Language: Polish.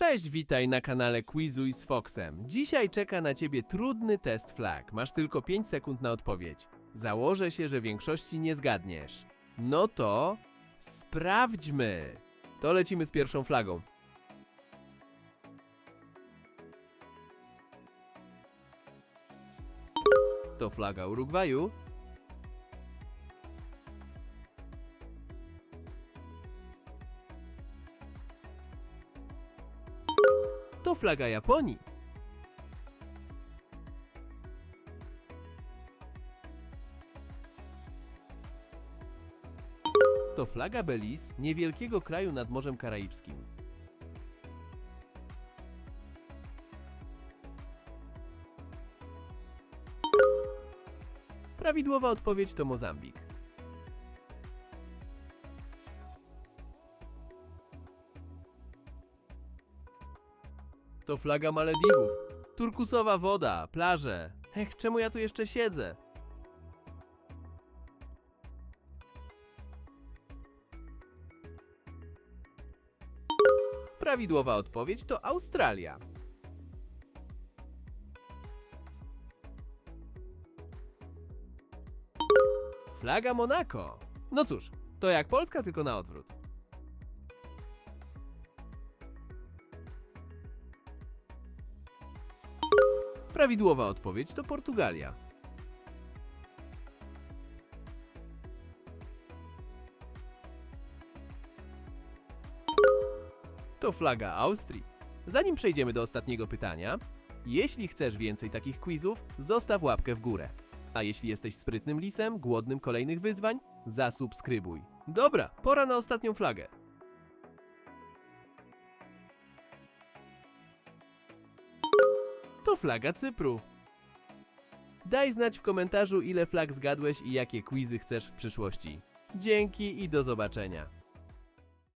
Cześć, witaj na kanale Quizuj z Foxem. Dzisiaj czeka na ciebie trudny test flag. Masz tylko 5 sekund na odpowiedź. Założę się, że większości nie zgadniesz. No to sprawdźmy. To lecimy z pierwszą flagą. To flaga Urugwaju. To flaga Japonii. To flaga Belize, niewielkiego kraju nad Morzem Karaibskim. Prawidłowa odpowiedź to Mozambik. To flaga Malediwów. Turkusowa woda, plaże. Ech, czemu ja tu jeszcze siedzę? Prawidłowa odpowiedź to Australia. Flaga Monako. No cóż, to jak Polska, tylko na odwrót. Prawidłowa odpowiedź to Portugalia. To flaga Austrii. Zanim przejdziemy do ostatniego pytania, jeśli chcesz więcej takich quizów, zostaw łapkę w górę. A jeśli jesteś sprytnym lisem, głodnym kolejnych wyzwań, zasubskrybuj. Dobra, pora na ostatnią flagę. To flaga Cypru. Daj znać w komentarzu, ile flag zgadłeś i jakie quizy chcesz w przyszłości. Dzięki i do zobaczenia.